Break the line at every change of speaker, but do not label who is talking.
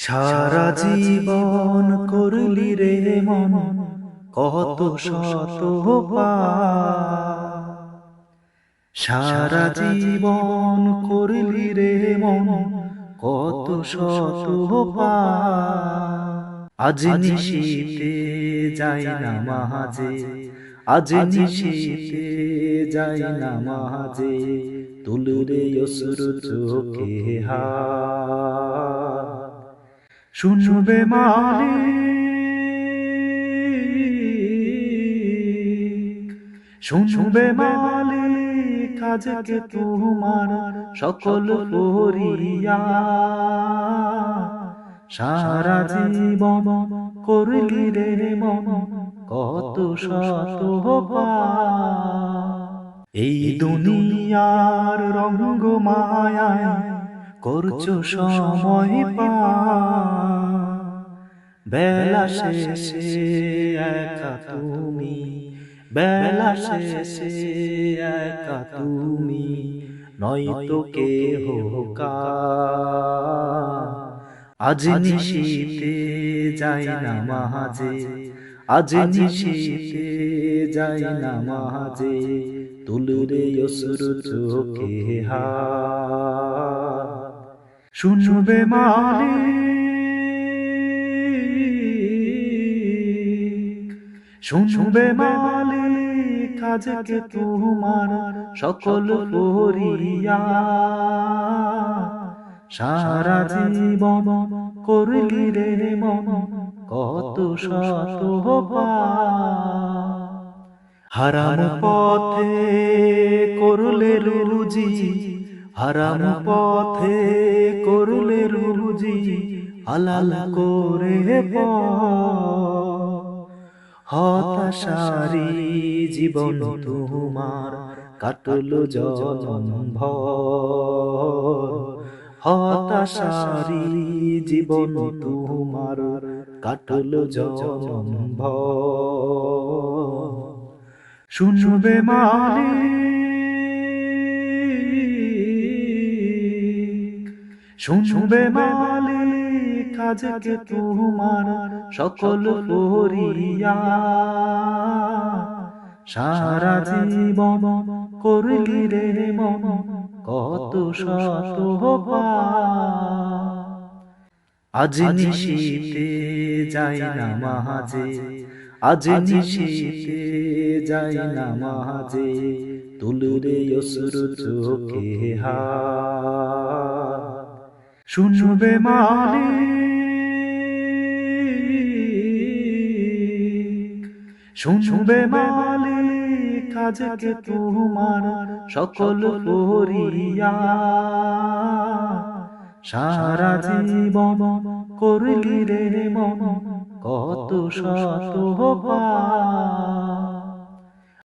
সারা জীবন করলি রে মন, কত শত সারা জীবন করলি রে মন, কত শত। আজ নিশিতে যাই না মাঝে, আজ নিশিতে যাই না মাঝে তুলরে অসুর চোখে হা শুনবে মালিক শুনবে মালিক আজকে তোমার সকল পরিয়া সারা জীবন করলি রে মন কত শত। এই দুনিয়ার রঙ্গ মায়ায় করছ সময় পা। বেলা শেষে একা তুমি। বেলা শেষে একা তুমি। নয়তো কে। হোকা আজ নিশিতে যাই না মাঝে। আজ নিশিতে যাই না মাঝে। তুলরে অসুর চোখে হা শুনবে মালিক শুনবে মালিক আজকে তোমার সকল পরিয়া সারা জীবন করলি রে মন। কত শত। হারাম পথে করলে রুজি। হারাম পথে করলে রুজি হালাল করে হতাশারি জীবন তোমার কাটল ভর হতাশারি জীবন তোমার কাটল জনম শুনবে মালিক শুনবে মালিক আজকে তোমার সকল পরিয়া সারা জীবন করলি রে মন কত শত। আজ নিশিতে যাই না মাঝে, আজ নিশিতে যাই না মাঝে তুলরে অসুর চোখে হা শুনবে মালিক। শুনবে মালিক আজকে তোমার সকল পরিয়া সারা জীবন করলি রে মন। কত শত পাপ।